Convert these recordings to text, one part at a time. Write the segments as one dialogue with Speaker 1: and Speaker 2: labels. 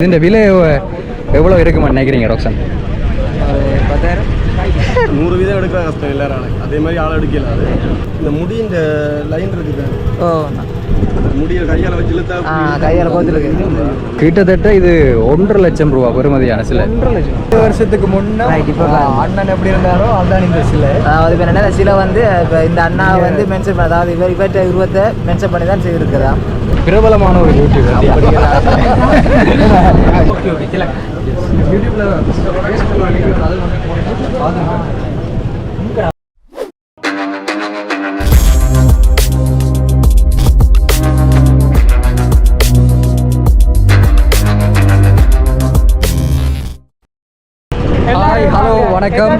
Speaker 1: இந்த விலை எவ்வளோ இருக்குமான்னு நினைக்கிறீங்க ரோக்ஸன்
Speaker 2: பத்தாயிரம்
Speaker 3: நூறு வீதம் எடுக்கிற கஷ்டம் எல்லாரும் அதே மாதிரி ஆள் எடுக்கல இந்த முடி இந்த லைன் இருக்குது
Speaker 2: ஓ
Speaker 3: கையால்
Speaker 2: கோத்துருக்கு
Speaker 1: கிட்டத்தட்ட இது ஒன்றரை லட்சம் ரூபா பெறுமதியான சிலை. வருஷத்துக்கு முன்னே. அண்ணன் எப்படி இருந்தாரோ அதுதான் இந்த சிலை.
Speaker 2: அதாவது இப்போ என்ன சில வந்து இப்போ இந்த அண்ணா வந்து மென்ஷன் பண்ண அதாவது இவர் இவற்றை உருவத்தை மென்ஷன் பண்ணி தான் செய்திருக்கிறதா
Speaker 1: பிரபலமான ஒரு யூடியூபர் ஹாய் ஹலோ வணக்கம்.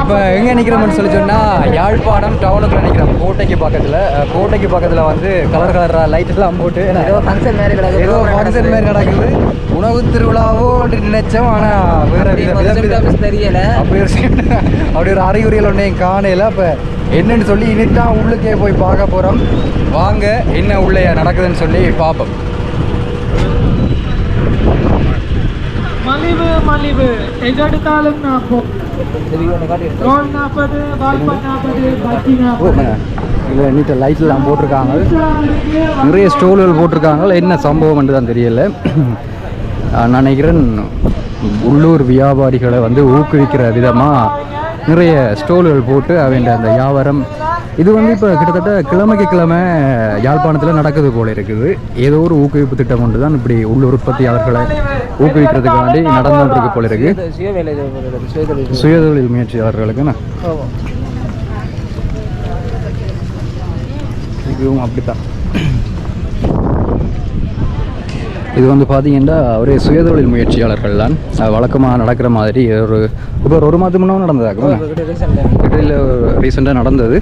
Speaker 1: இப்போ எங்கே நிற்கிறோம்னு சொல்லி சொன்னால் யாழ்ப்பாணம் டவுனுக்குள்ள நிற்கிறோம் கோட்டைக்கு பக்கத்தில் கோட்டைக்கு பக்கத்தில் வந்து கலர் கலராக லைட்லாம் போட்டு
Speaker 2: ஏதோ ஃபங்க்ஷன் மாதிரி கிடக்குது.
Speaker 1: ஏதோ ஃபங்க்ஷன் மாதிரி நடக்குது உணவு திருவிழாவோ நினைச்சோம் ஆனால் வேற
Speaker 2: தெரியல.
Speaker 1: அப்படி ஒரு அப்படி ஒரு அறிகுறிகள் ஒன்றையும் காணையில் அப்போ என்னன்னு சொல்லி இனித்தான் உள்ளுக்கே போய் பார்க்க போகிறோம் வாங்க என்ன உள்ளே நடக்குதுன்னு சொல்லி பார்ப்போம்.
Speaker 4: மலிவு மலிவு. எதெடுத்தாலும் நாற்போம். ரோல் நாற்பது நாற்பது பத்தி நாற்பது
Speaker 1: நீட்ட லைட்லாம் போட்டிருக்காங்க. நிறைய ஸ்டோல்கள் போட்டிருக்காங்க. என்ன சம்பவம்னு தான் தெரியல. நான் நினைக்கிறேன் உள்ளூர் வியாபாரிகளை வந்து ஊக்குவிக்கிற விதமாக நிறைய ஸ்டோல்கள் போட்டு அவன் அந்த வியாபாரம் இது வந்து இப்போ கிட்டத்தட்ட கிழமைக்கு கிழமை யாழ்ப்பாணத்தில் நடக்குது போல இருக்குது. ஏதோ ஒரு ஊக்குவிப்பு திட்டம் ஒன்று தான் இப்படி உள்ளூர் உற்பத்தியாளர்களை ஊக்குவிக்கிறதுக்காண்டி நடந்துட்டு இருக்கு போல இருக்கு.
Speaker 2: சுயதொழில்
Speaker 1: சுயதொழில் முயற்சியாளர்களுக்கு என்ன? இதுவும் அப்படித்தான். இது வந்து பார்த்தீங்கன்னா ஒரே சுயதொழில் முயற்சியாளர்கள் தான். வழக்கமாக நடக்கிற மாதிரி ஒரு இப்போ ஒரு மாதம் முன்னாடி நடந்ததாக்கும் இடையில் ரீசெண்டாக நடந்தது.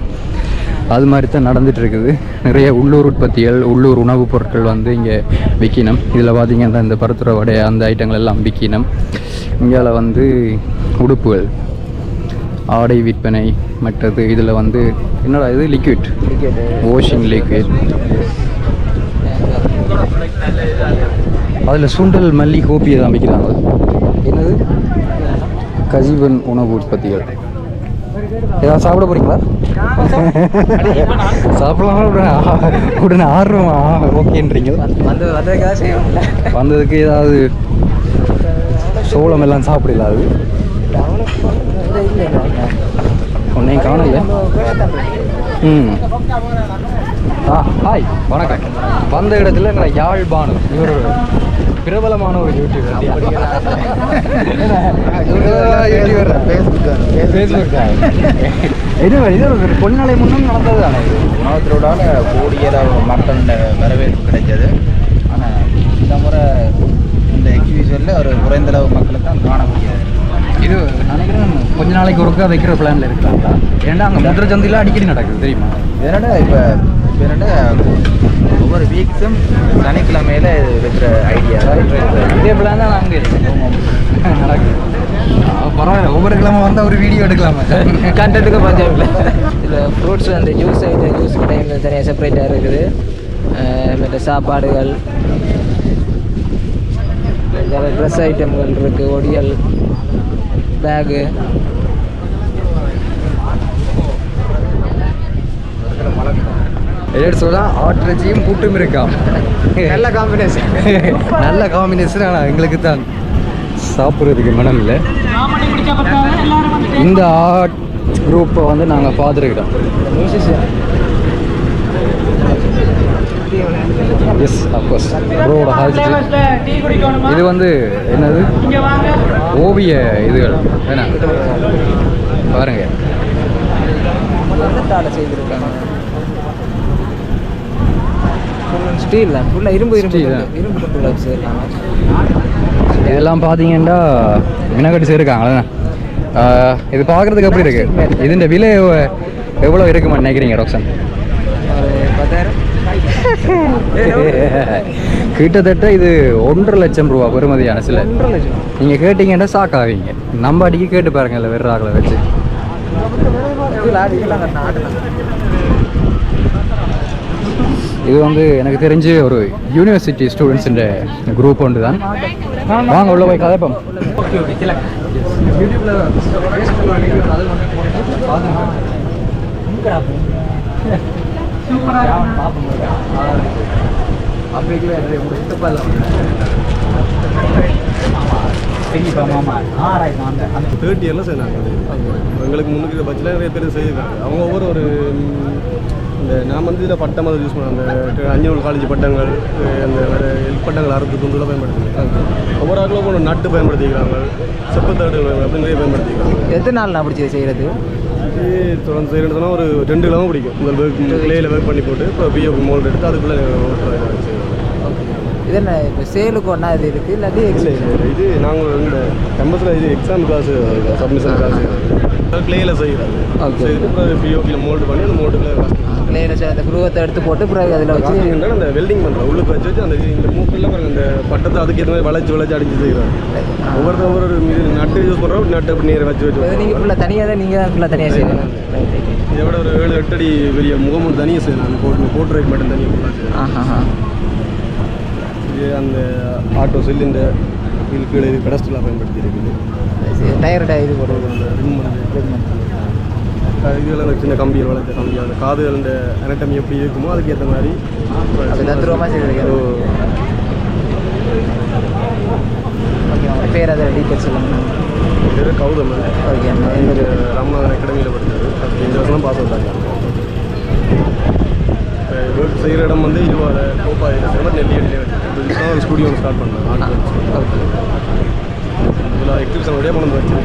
Speaker 1: அது மாதிரி தான் நடந்துட்டு இருக்குது நிறைய உள்ளூர் உற்பத்திகள் உள்ளூர் உணவுப் பொருட்கள் வந்து இங்கே விற்கினம் இதில் பார்த்திங்கன்னா இந்த பருத்துற வடை அந்த ஐட்டங்கள் எல்லாம் விற்கினம் இங்கே வந்து உடுப்புகள் ஆடை விற்பனை மற்றது இதில் வந்து என்னடா இது லிக்விட் வாஷிங் லிக்விட் அதில் சுண்டல் மல்லி கோப்பியை தான் விற்கிறாங்க. என்னது? கஜீவன் உணவு உற்பத்திகள். ஏதாவது சாப்பிட போறீங்களா? சாப்பிடலாம் உடனே ஆர்வமா? ஓகேன்றீங்க. வந்ததுக்கு ஏதாவது சோளம் எல்லாம் சாப்பிடல அது? உன்னையும் காணல. ம். ஆ ஹாய் வணக்கம். வந்த இடத்துல எங்களை யாழ்பாணம் இவர் பிரபலமான ஒரு யூடியூபர் யூடியூபர் ஃபேஸ்புக் இது இது ஒரு பொன்னாலை முன்னும் நடந்தது தானே இது?
Speaker 5: உணவத்திலோட கூடிய மக்கள் வரவேற்பு கிடைச்சது. ஆனால் இந்த முறை இந்த எக்ஸிபிஷனில் ஒரு குறைந்த அளவு மக்களுக்கு தான் காண முடியாது
Speaker 1: இது நினைக்கிறேன் கொஞ்ச நாளைக்கு ஒருக்கா வைக்கிற பிளான்ல இருக்கிறாங்களா ஏன்னா அங்கே முதிர சந்தையில் அடிக்கடி நடக்குது தெரியுமா?
Speaker 5: இதனோட இப்போ என்னடா ஒவ்வொரு வீக்ஸும் சனிக்கிழமையில வைக்கிற ஐடியா
Speaker 1: இதே பிளான் தான் அங்கே நடக்குது. பரவாயில்ல. ஒவ்வொரு கிழமை வந்தால் ஒரு வீடியோ எடுக்கலாமா.
Speaker 2: கண்டென்ட்டுக்கு பஞ்சம் இல்லை? இதில் ஃப்ரூட்ஸ் வந்து ஜூஸ் இந்த ஜூஸ் டைம் தனியாக செப்பரேட்டாக இருக்குது. மற்ற சாப்பாடுகள் ட்ரெஸ் ஐட்டம்கள் இருக்குது ஒடியல் பேகு
Speaker 1: எடுத்து சொல்லலாம் ஆட்ரஜியும் கூட்டும் இருக்காம்
Speaker 2: நல்ல காம்பினேஷன்
Speaker 1: நல்ல காம்பினேஷன் ஆனால் எங்களுக்கு தான். சாப்பிட்றதுக்கு மனம் இல்லை. இந்த ஆர்ட் குரூப்பை வந்து நாங்கள் பார்த்துருக்கிறோம் எஸ் அப்கோர்ஸ் ப்ரோட ஹாஜி
Speaker 4: டீ குடிக்கணுமா
Speaker 1: இது வந்து என்னது? ஓவிய இதுகள். என்ன பாருங்க.
Speaker 2: ஸ்டீல் தான் ஃபுல்லாக இரும்பு இரும்பு. இரும்பு துண்டுல வச்சுருக்காங்க
Speaker 1: இதெல்லாம் பார்த்தீங்கன்னா வினகட்டி செய்யிருக்காங்களே. இது பார்க்குறதுக்கு எப்படி இருக்கு? இதுன்ற விலை எவ்வ- எவ்வளோ இருக்குமா நினைக்கிறீங்க
Speaker 2: பத்தாயிரம்.
Speaker 1: கிட்டத்தட்ட இது ஒன்றரை லட்சம் ரூபா பெறுமதியான சிலை. நீங்கள் கேட்டிங்கன்னா சாக்காவீங்க நம்ம அடிக்க கேட்டு பாருங்கல்ல வெறும் ஆக்களை வச்சு.
Speaker 2: இது
Speaker 1: வந்து எனக்கு தெரிஞ்சு ஒரு யூனிவர்சிட்டி ஸ்டூடெண்ட்ஸுன்ற குரூப் ஒன்று தான் வாங்க உள்ள போய் கதைப்போம்.
Speaker 3: தேர்ட் இயரில் சேர்ந்தாங்க எங்களுக்கு முன்னுக்கு பட்சத்தில் நிறைய பேர் செய்திருக்காங்க. அவங்க ஒவ்வொரு ஒரு இந்த நான் வந்து இதில் பட்டம் அதை யூஸ் பண்ணேன். அந்த அஞ்சூர் காலேஜ் பட்டங்கள் அந்த வேறு எல் பட்டங்கள் அறுத்து துண்டுல பயன்படுத்திக்கிறாங்க ஒவ்வொரு ஆட்களும் ஒன்று நட்டு பயன்படுத்திக்கிறாங்க. செப்பத்தேடு அப்படி நிறைய பயன்படுத்திக்கிறாங்க.
Speaker 2: எத்தனை நாள் நான் பிடிச்சது செய்கிறது
Speaker 3: இது தொடர்ந்து செய்யணும்னு சொன்னால் ஒரு ரெண்டு கிலோ பிடிக்கும். முதல் ஒர்க் கிளேயில் ஒர்க் பண்ணி போட்டு இப்போ பிஓபி மோல்டு எடுத்து அதுக்குள்ளே செய்யணும்
Speaker 2: இது என்ன இப்போ சேலுக்கு ஒன்றா இது இருக்குது இல்லாட்டி
Speaker 3: இல்லை இது நாங்கள் எங்களோட கேம்பஸில் இது எக்ஸாம் காசு சப்மிஷன் காசு கிளேயில். செய்து அப்புறம் பிஓபியில் மோல்டு பண்ணி அந்த
Speaker 2: கிளேயில் அந்த குருவத்தை எடுத்து போட்டு பிறகு அதில் வச்சு
Speaker 3: அந்த வெல்டிங் பண்ணுறோம் உள்ளுக்கு வச்சு வச்சு அந்த இந்த மூக்கில் இந்த பட்டத்தை அதுக்கு ஏற்ற மாதிரி வளைச்சு வளைச்சு அடிச்சு செய்கிறாங்க ஒவ்வொருத்தர் ஒவ்வொரு நட்டு யூஸ் பண்ணுறோம் நட்டு அப்படி நேரம் வச்சு வச்சு
Speaker 2: நீங்கள் ஃபுல்லாக தனியாக தான் நீங்கள் ஃபுல்லாக தனியாக செய்யணும்.
Speaker 3: இதை விட ஒரு ஏழு எட்டு அடி பெரிய முகமும் தனியாக செய்யலாம். போட்டு போட்டு மட்டும் தனியாக
Speaker 2: ஆஹா
Speaker 3: இது அந்த ஆட்டோ செல்லின்ற இது கீழே இது பெடஸ்டலாக பயன்படுத்தி இருக்குது
Speaker 2: டயர் இது போடுறது
Speaker 3: இதுல சின்ன கம்பியில் வளர்த்த கம்பி. அந்த காதுகள் அந்த anatomy எப்படி இருக்குமோ அதுக்கு ஏற்ற மாதிரி
Speaker 2: அது தத்ரூபமாக செய்திருக்கேன்
Speaker 3: ஓ,
Speaker 2: ஓகே பேர் அதை டீட்டெயில் சொல்லுங்கள்
Speaker 3: பேரு கௌதம்.
Speaker 2: ஓகே
Speaker 3: ராமநாதன் அகாடமியில் படித்தார் இந்த வருஷம் பாஸ் ஒர்க் செய்கிற இடம் வந்து இதுவாக கோப்பா சேவர் நெல்லியடிலே வச்சு ஒரு ஸ்டுடியோ ஸ்டார்ட் பண்ணேன்.
Speaker 2: ஓகே
Speaker 3: இதில் எக்ஸிபிஷன் வழியாக கொண்டு வந்து வச்சு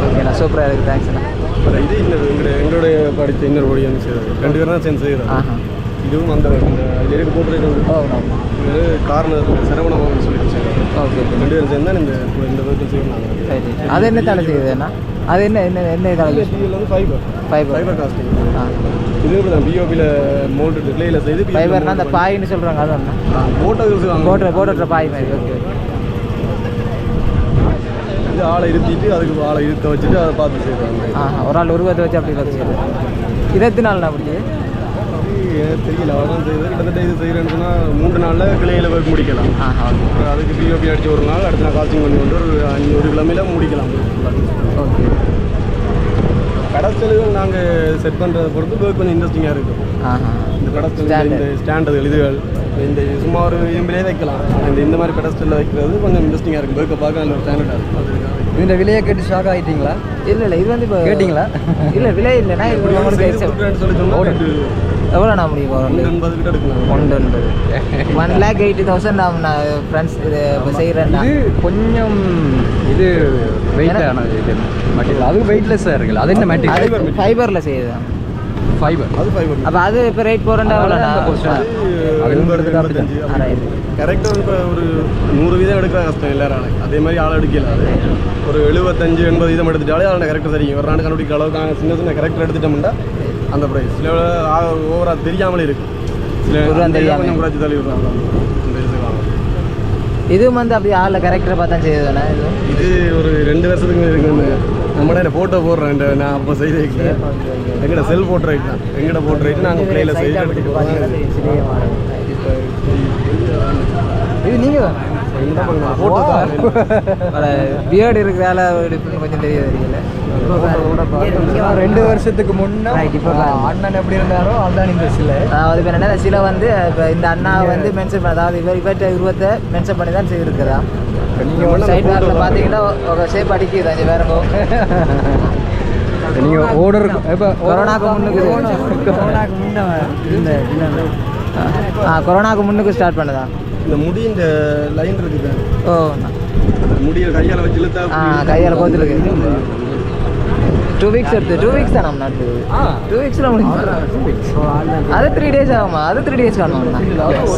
Speaker 2: ஓகே நான் சூப்பராக இருக்குது தேங்க்ஸ்ண்ணா
Speaker 3: அப்புறம் இது இன்னொரு எங்களுடைய எங்களுடைய படித்த இன்னொரு வந்து செய்கிறார் ரெண்டு பேரும் தான் சேர்ந்து செய்கிறாங்க
Speaker 2: ஆஹா.
Speaker 3: இதுவும் அந்த இந்த அதில் இருக்க போட்டு
Speaker 2: ஓ
Speaker 3: இது கார்னர் சொல்லிட்டு செய்கிறாங்க
Speaker 2: ஓகே.
Speaker 3: ரெண்டு பேரும் சேர்ந்து தான் இந்த இந்த ஒர்க்கில் செய்யணும்.
Speaker 2: அது என்ன தலை செய்யுதுண்ணா அது என்ன என்ன என்ன யூஸ்
Speaker 3: இதில் வந்து ஃபைபர்
Speaker 2: ஃபைபர்
Speaker 3: ஃபைபர் காஸ்டிங்
Speaker 2: ஆ.
Speaker 3: இது இப்படி தான் பிஓபியில் மோல்டு கிளேயில் செய்து
Speaker 2: ஃபைபர்னா அந்த பாயின்னு சொல்கிறாங்க அதான்
Speaker 3: போட்டோஸ் வாங்க
Speaker 2: போடுற போடுற பாய் மாதிரி ஓகே
Speaker 3: இது ஆளை இருத்திட்டு அதுக்கு ஆளை இருக்க வச்சுட்டு அதை பார்த்து செய்வாங்க.
Speaker 2: ஆ ஒரு ஆள் உருவத்தை வச்சு அப்படி வச்சு இருபத்தி நாலு நாள் அப்படி
Speaker 3: எனக்கு தெரியல. அவ்வளோதான் செய்யுது கிட்டத்தட்ட இது செய்கிறேன்னு சொன்னால் மூன்று நாளில் கிளையில் ஒர்க் முடிக்கலாம். அதுக்கு பிஓபி அடிச்சு ஒரு நாள் அடுத்த நாள் காஸ்டிங் பண்ணி கொண்டு ஒரு அஞ்சு கிழமையில முடிக்கலாம்.
Speaker 2: ஓகே.
Speaker 3: கடற்செலவுகள் நாங்கள் செட் பண்ணுறதை பொறுத்து கொஞ்சம் இன்ட்ரெஸ்டிங்காக இருக்கும் இந்த கடற்செல்
Speaker 2: Standard.
Speaker 3: இந்த ஸ்டாண்டர்டுகள் இதுகள் இந்த சும்மா ஒரு இரும்பிலே வைக்கலாம். ஆனால் இந்த இந்த மாதிரி கடற்செல்ல வைக்கிறது கொஞ்சம் இன்ட்ரெஸ்டிங்காக இருக்கும் ஒர்க்கை பார்க்க நல்ல ஒரு ஸ்டாண்டர்டாக இருக்கும் அதுக்காக
Speaker 1: இந்த விலையை கேட்டு ஷாக் ஆகிட்டீங்களா
Speaker 2: இல்லை இல்லை இது வந்து இப்போ
Speaker 1: கேட்டிங்களா?
Speaker 2: இல்லை விலை உங்களுக்கு
Speaker 3: சொல்லி சொன்னால்
Speaker 2: எவ்வளோ நான் முடியும்?
Speaker 3: ஒன்று
Speaker 2: ஒன்பது ஒன் லேக் எயிட்டி தௌசண்ட் நான் நான் ஃப்ரெண்ட்ஸ் இது இப்போ செய்கிறேன்னா
Speaker 1: இது கொஞ்சம் இது வெயிட்டானது அது வெயிட்லெஸ்ஸாக இருக்குல்ல. அது என்ன மெட்டீரியல்
Speaker 2: ஃபைபரில் செய்யுது
Speaker 1: ஃபைபர்
Speaker 3: அது ஃபைபர்
Speaker 2: அப்போ அது இப்போ ரேட் போகிறேன்டா
Speaker 3: கரெக்டாக இப்போ ஒரு நூறு வீதம் எடுக்கிற கஷ்டம் எல்லாரும் அதே மாதிரி ஆள் எடுக்கல அது. ஒரு எழுபத்தஞ்சு எண்பது வீதம் எடுத்துட்டாலே அதோட கரெக்டாக தெரியும். ஒரு நாள் கண்டுபிடிக்கிற அளவுக்கு சின்ன சின்ன கரெக்டாக எடுத்துட்டோம்னா அந்த ப்ரைஸ் சில ஓவராக தெரியாமலே இருக்கு. சில குறைச்சி தள்ளி விடுறாங்க.
Speaker 2: இதுவும் வந்து அப்படி ஆளில் கரெக்டரை பார்த்தா செய்யுதுண்ணா இது?
Speaker 3: ஒரு ரெண்டு வருஷத்துக்கு இருக்கு நம்மளே இந்த ஃபோட்டோ போடுறேன் இந்த நான் அப்போ செய்து எங்கட செல் போர்ட்ரைட் தான். எங்கட போர்ட்ரைட் நாங்கள் பிளேயில் செய்து
Speaker 2: இது நீங்கள்
Speaker 3: ஃபோட்டோ தான்.
Speaker 2: பியர்டு இருக்கிறால டிஃப்ரெண்ட் கொஞ்சம் தெரிய தெரியல.
Speaker 1: ரெண்டு வருஷத்துக்கு முன்னே
Speaker 2: இப்போ.
Speaker 1: அண்ணன் எப்படி இருந்தாரோ அதுதான் இந்த சிலை.
Speaker 2: அதாவது இப்போ என்ன சில வந்து இப்போ இந்த அண்ணா வந்து மென்ஷன் பண்ண அதாவது இவர் இவற்றை உருவத்தை மென்ஷன் பண்ணி தான் செய்திருக்கிறா நீங்கள் சைட் பேக்கில் பார்த்தீங்கன்னா ஒரு ஷேப் அடிக்குது அஞ்சு பேருங்க
Speaker 1: நீங்கள் ஓர்டர் இப்போ
Speaker 2: கொரோனாக்கு முன்னுக்கு
Speaker 1: கொரோனாக்கு முன்னே
Speaker 2: ஆ கொரோனாக்கு முன்னுக்கு ஸ்டார்ட் பண்ணுதா?
Speaker 3: இந்த முடி இந்த லைன் இருக்குது
Speaker 2: ஓ
Speaker 3: முடியை கையால் வச்சு இழுத்தா
Speaker 2: கையால் கோத்துருக்கு டூ வீக்ஸ் எடுத்து டூ வீக்ஸ் தான் நம்ம நாட்டு டூ வீக்ஸில் முடிஞ்சு. அது த்ரீ டேஸ் ஆகுமா? அது த்ரீ டேஸ் காணும்ண்ணா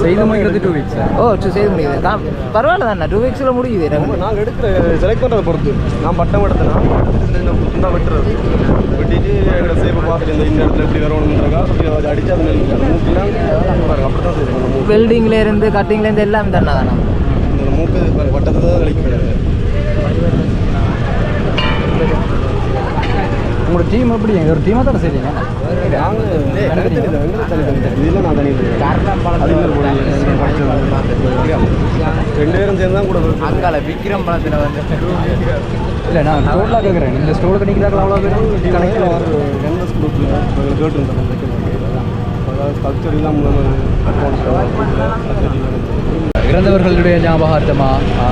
Speaker 1: செய்து முடிக்கிறது டூ வீக்ஸா
Speaker 2: ஓ செய்து முடியுது கா பரவாயில்ல தானே டூ வீக்ஸில் முடியுது.
Speaker 3: நாங்கள் எடுக்கிற செலக்ட் பண்ணுறதை பொறுத்து. நான் பட்டம் எடுத்தேன்னா இந்த புத்தா வெட்டுறது. வெட்டிட்டு எங்களோட சேப்பை பார்த்துட்டு இந்த இந்த இடத்துல எப்படி வரணுன்றக்கா அதை அடிச்சு அப்படி தான் செய்யணும் அந்த மூக்கு.
Speaker 2: வெல்டிங்ல இருந்து கட்டிங்ல இருந்து எல்லாம் தானே தானே
Speaker 3: மூக்கு வட்டத்தை தான் கழிக்க முடியாது.
Speaker 1: உங்களோட டீம் எப்படி? ஒரு டீமாக தானே செய்றீங்க?
Speaker 3: ரெண்டு பேரும். சேர்ந்து தான் கூட.
Speaker 2: அங்கால விக்ரம் படத்தில் வந்து
Speaker 1: இல்லை நான் டோட்டலாக கேட்குறேன் இந்த ஸ்டோருக்கு நிற்கிறாங்களா அவ்வளோ
Speaker 3: கணக்கில் ஒரு என்எஸ் குரூப்பில்
Speaker 1: இறந்தவர்களுடைய ஞாபகார்த்தமாக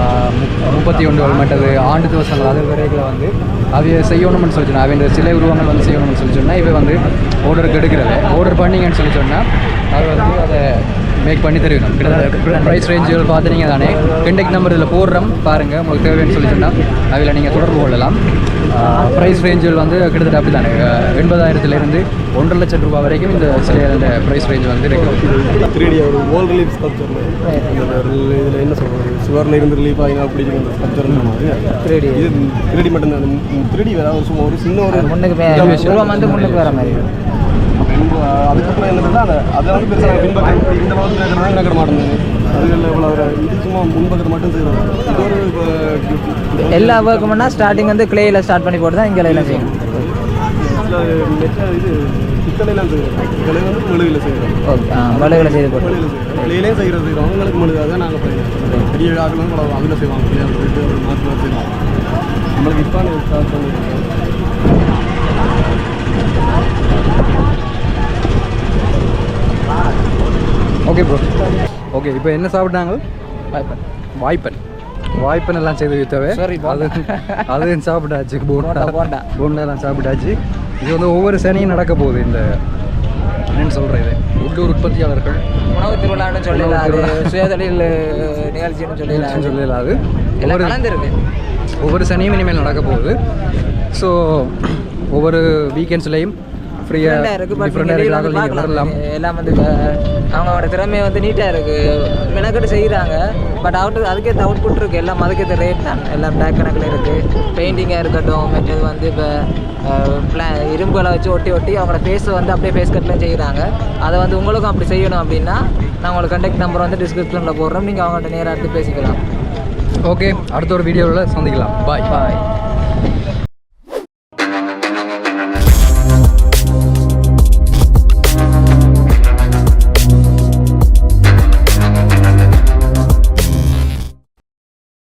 Speaker 1: முப்பத்தி ஒன்று மற்றது ஆண்டு திவசங்கள் அது வரைக்கும் வந்து அவைய செய்யணும்னு சொல்லி சொன்னால் அவைய சிலை உருவங்கள் வந்து செய்யணும்னு சொல்லி சொன்னால் இவை வந்து ஆர்டருக்கு எடுக்கிறது. ஆர்டர் பண்ணீங்கன்னு சொல்லி சொன்னால் அவர் வந்து அதை மேக் பண்ணி தருவிடும் கிட்டத்தட்ட ப்ரைஸ் ரேஞ்சுகள் பார்த்துனீங்க தானே? கண்டெக்ட் நம்பர் இதில் போடுறோம். பாருங்கள் உங்களுக்கு தேவைன்னு சொல்லி சொன்னால் அதில் நீங்கள் தொடர்பு கொள்ளலாம். ப்ரைஸ் ரேஞ்சுகள் வந்து கிட்டத்தட்ட அப்படி தானே எண்பதாயிரத்துலேருந்து ஒன்றரை லட்சம் ரூபாய் வரைக்கும் இந்த சிலையோட ப்ரைஸ் ரேஞ்ச் வந்து இருக்குது.
Speaker 3: த்ரீ டி ஒரு ஓல் ரிலீஃப் இதில் என்ன சொல்கிறது சுவரில் இருந்து ரிலீஃப் ஆகினா மாதிரி.
Speaker 2: 3D.
Speaker 3: இது த்ரீ டி மட்டும் தான் த்ரீ டி வேற ஒரு சும்மா ஒரு சின்ன ஒரு
Speaker 2: முன்னுக்கு வந்து முன்னுக்கு வர மாதிரி.
Speaker 3: அதுக்கப்புறம் என்னதுன்னா அதை அதை வந்து பெருசாக இப்படி இந்த பக்கத்தில் இருக்கிறதா நகர மாட்டேங்குது அதுகளில் இவ்வளோ இது சும்மா முன்பக்கத்தை மட்டும் செய்கிறோம் இது ஒரு இப்போ
Speaker 2: எல்லா ஒர்க்கும்னா ஸ்டார்டிங் வந்து கிளேயில் ஸ்டார்ட் பண்ணி போட்டு தான் இங்கே எல்லாம் செய்யும்
Speaker 3: இது பித்தளைலாம் செய்கிறோம் பித்தளை வந்து மெழுகில் செய்கிறோம்
Speaker 2: ஓகே செய்து போட்டு.
Speaker 3: கிளையிலே செய்கிறது அவங்களுக்கு மெழுகாக நாங்கள் பெரிய கூட அதில் செய்வாங்க. போயிட்டு மாற்றி செய்வாங்க. நம்மளுக்கு இப்போ ஸ்டார்ட்
Speaker 1: ஓகே ப்ரோ ஓகே இப்போ என்ன சாப்பிட்டாங்க? வாய்ப்பன். வாய்ப்பன் எல்லாம் செய்து வித்தவே
Speaker 2: Sorry,
Speaker 1: அது அது சாப்பிட்டாச்சு போண்டா
Speaker 2: போண்டா, போண்டா.
Speaker 1: போண்டாலாம் சாப்பிட்டாச்சு. இது வந்து ஒவ்வொரு சனியும் நடக்க போகுது இந்த என்னன்னு சொல்கிறது உள்ளூர் உற்பத்தியாளர்கள்
Speaker 2: உணவு திருவிழான்னு சொல்லலாம் அது. சுயதொழில் நிகழ்ச்சின்னு சொல்லலாம்
Speaker 1: அது.
Speaker 2: எல்லாம் கலந்துருக்கு.
Speaker 1: ஒவ்வொரு சனியும் இனிமேல் நடக்க போகுது. ஸோ ஒவ்வொரு வீக்கெண்ட்ஸ்லையும் ஃப்ரீயாக
Speaker 2: இருக்குது பட் நீங்கள்
Speaker 1: வரலாம்.
Speaker 2: எல்லாம் வந்து அவங்களோட திறமை வந்து நீட்டாக இருக்குது மெனக்கெட்டு செய்கிறாங்க பட் அவுட் அதுக்கேற்ற அவுட்புட் இருக்குது எல்லாம் அதுக்கேற்ற ரேட் தான். எல்லாம் பேக் கணக்கில் இருக்குது பெயிண்டிங்காக இருக்கட்டும் மற்றது வந்து இப்போ பிளா இரும்புகளை வச்சு ஒட்டி ஒட்டி அவங்களோட ஃபேஸை வந்து அப்படியே ஃபேஸ் கட்லாம் செய்கிறாங்க அதை வந்து உங்களுக்கும் அப்படி செய்யணும் அப்படின்னா நான் உங்களுக்கு கண்டெக்ட் நம்பர் வந்து டிஸ்கிரிப்ஷனில் போடுறோம். நீங்கள் அவங்கள்ட்ட நேராக எடுத்து பேசிக்கலாம்.
Speaker 1: ஓகே அடுத்த ஒரு வீடியோவில் சந்திக்கலாம். பாய்
Speaker 2: பாய்